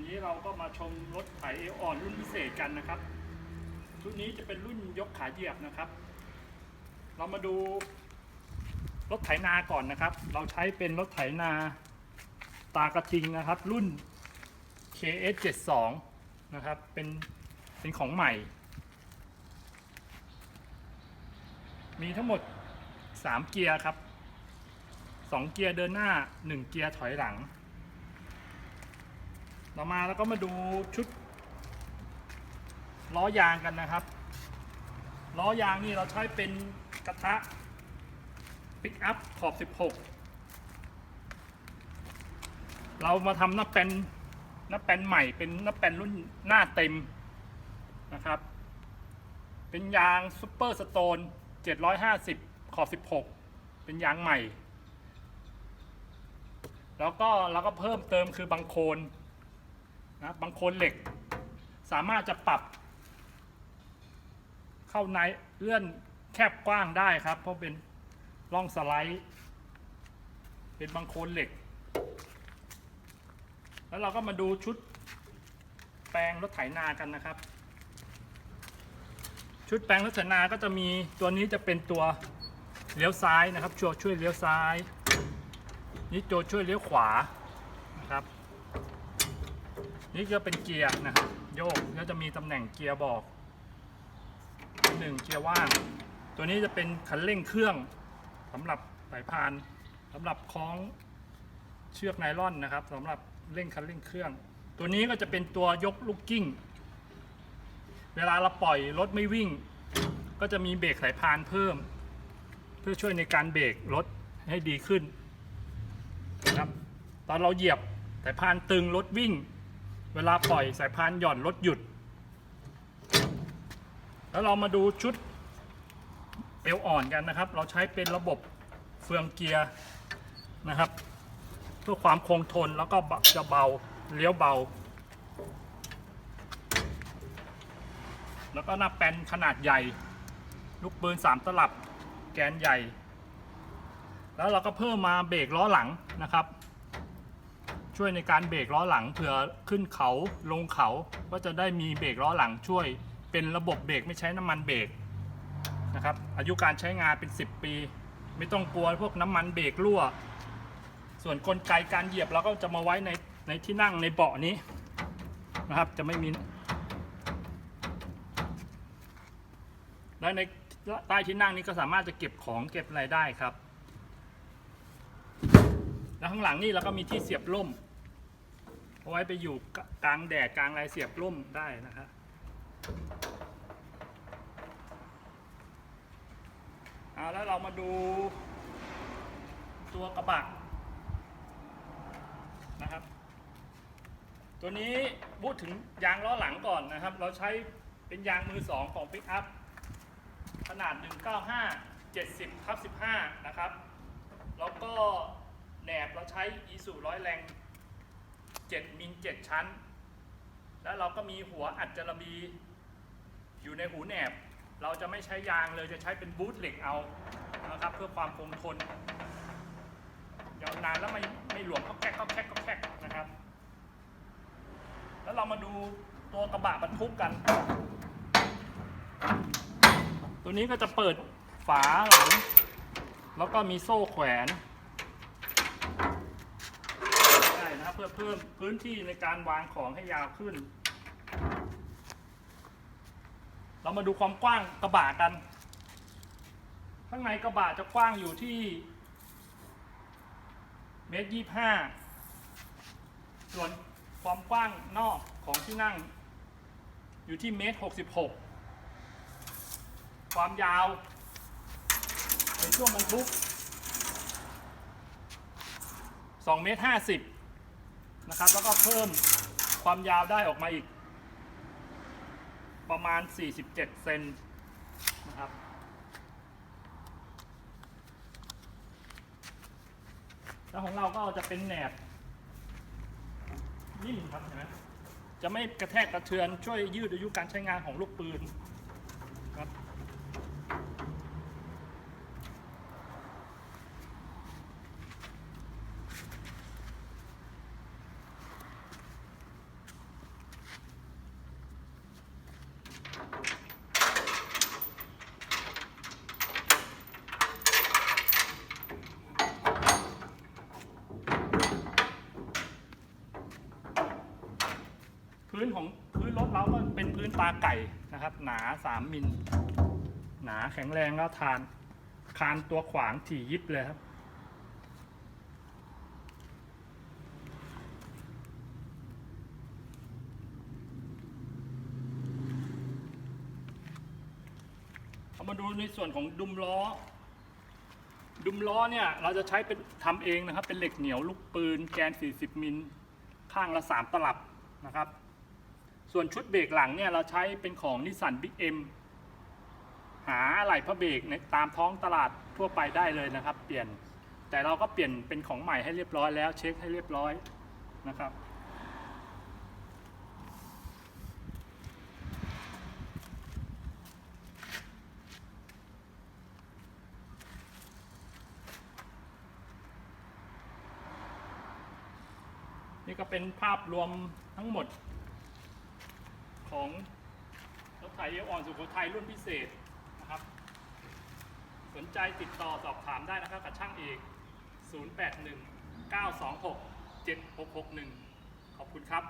วันนี้เราก็มาชมรถไถเออ่อนรุ่นพิเศษกันนะครับรุ่นนี้จะเป็นรุ่นยกขาเหยียบนะครับ เรามาดูรถไถนาก่อนนะครับ เราใช้เป็นรถไถนาตากระทิงนะครับ รุ่น KS72 นะครับเป็นเป็นของใหม่ มีทั้งหมด 3 เกียร์ครับ 2 เกียร์เดินหน้า 1 เกียร์ถอยหลัง ต่อมาแล้วก็มาดูชุดล้อยางกันนะครับ ล้อยางนี่เราใช้เป็นกระทะปิกอัพขอบ 16 เรามาทำหน้าแปนหน้าแปนใหม่เป็นหน้าแปนรุ่นหน้าเต็มนะครับ เป็นยางซูเปอร์สโตน 750 ขอบ 16 เป็นยางใหม่ แล้วก็เราก็เพิ่มเติมคือบางโคน นะบางคนเหล็ก สามารถจะปรับ เข้าในเลื่อนแคบกว้างได้ครับ เพราะเป็นร่องสไลด์ เป็นบางคนเหล็ก แล้วเราก็มาดูชุดแปลงรถไถนากันนะครับ ชุดแปลงรถไถนาก็จะมีตัวนี้จะเป็นตัวเลี้ยวซ้ายนะครับช่วยช่วยเลี้ยวซ้าย นี่ตัวช่วยเลี้ยวขวานะครับ นี่ก็เป็นเกียร์นะครับโยกแล้วจะมีตำแหน่งเกียร์บอกหนึ่งเกียร์ว่าง ตัวนี้จะเป็นคันเร่งเครื่องสำหรับสายพานสำหรับคล้องเชือกไนล่อนนะครับสำหรับเร่งคันเร่งเครื่อง ตัวนี้ก็จะเป็นตัวยกลูกกิ้ง เวลาเราปล่อยรถไม่วิ่ง ก็จะมีเบรกสายพานเพิ่ม เพื่อช่วยในการเบรกรถให้ดีขึ้นนะครับตอนเราเหยียบสายพานตึงรถวิ่ง เวลาปล่อยสายพานหย่อนรถหยุด แล้วเรามาดูชุดเอวอ่อนกันนะครับ เราใช้เป็นระบบเฟืองเกียร์นะครับ เพื่อความคงทนแล้วก็จะเบาเลี้ยวเบา แล้วก็หน้าแปนขนาดใหญ่ ลูกปืน 3 ตลับแกนใหญ่ แล้วเราก็เพิ่มมาเบรกล้อหลังนะครับ ช่วยในการเบรกล้อหลังเผื่อขึ้นเขาลงเขาก็จะได้มีเบรกล้อหลังช่วย เป็นระบบเบรกไม่ใช้น้ำมันเบรกนะครับอายุการใช้งานเป็น 10 ปี ไม่ต้องกลัวพวกน้ำมันเบรกรั่ว ส่วนกลไกการเหยียบเราก็จะมาไว้ในในที่นั่งในเบาะนี้นะครับจะไม่มีและในใต้ที่นั่งนี้ก็สามารถจะเก็บของเก็บอะไรได้ครับ แล้วข้างหลังนี่เราก็มีที่เสียบร่ม เอาไว้ไปอยู่กลางแดดกลางอะไรเสียบร่มได้นะครับเอาแล้วเรามาดูตัวกระบะนะครับ ตัวนี้พูดถึงยางล้อหลังก่อนนะครับ เราใช้เป็นยางมือสองของปิกอัพขนาด 195 70ทับ15 นะครับ แล้วก็แหนบเราใช้อีสูร้อยแรง 7มิล7ชั้น แล้วเราก็มีหัวอัดจระบีอยู่ในหูแหนบ เราจะไม่ใช้ยางเลยจะใช้เป็นบูทเหล็กเอานะครับเพื่อความคงทนยาวนานแล้วไม่ไม่หลวมก็แคกก็แคกก็แคกนะครับ แล้วเรามาดูตัวกระบะบรรทุกกัน ตัวนี้ก็จะเปิดฝาหลังแล้วก็มีโซ่แขวนได้ นะครับ เพื่อเพิ่มพื้นที่ในการวางของให้ยาวขึ้น เรามาดูความกว้างกระบะกัน ข้างในกระบะจะกว้างอยู่ที่เมตรยี่ห้าส่วนความกว้างนอกของที่นั่ง อยู่ที่เมตรหกสิบหกความยาว ในช่วงบรรทุก2เมตร50 นะครับ แล้วก็เพิ่มความยาวได้ออกมาอีก ประมาณ 47 เซนนะครับแล้วของเราก็จะเป็นแหนบนิ่มครับเห็นไหมจะไม่กระแทกกระเทือนช่วยยืดอายุการใช้งานของลูกปืนครับ แรถเราก็เป็นพื้นตา ไก่นะครับ หนา 3 มิล หนาแข็งแรงแล้วทาน คานตัวขวางถี่ยิบเลยครับ เอามาดูในส่วนของดุมล้อ ดุมล้อเนี่ย เราจะใช้เป็นทำเองนะครับ เป็นเหล็กเหนียวลูกปืนแกน 40 มิล ข้างละ 3 ตลับนะครับ ส่วนชุดเบรกหลังเนี่ยเราใช้เป็นของนิสสันบิ๊กเอ็มหาอะไหล่พระเบรกตามท้องตลาดทั่วไปได้เลยนะครับ เปลี่ยนแต่เราก็เปลี่ยนเป็นของใหม่ให้เรียบร้อยแล้วเช็คให้เรียบร้อยนะครับ นี่ก็เป็นภาพรวมทั้งหมด ของรถไถเอวอ่อนสุโขทัยรุ่นพิเศษนะครับ สนใจติดต่อสอบถามได้นะครับกับช่างเอก 081 926 7661 ขอบคุณครับ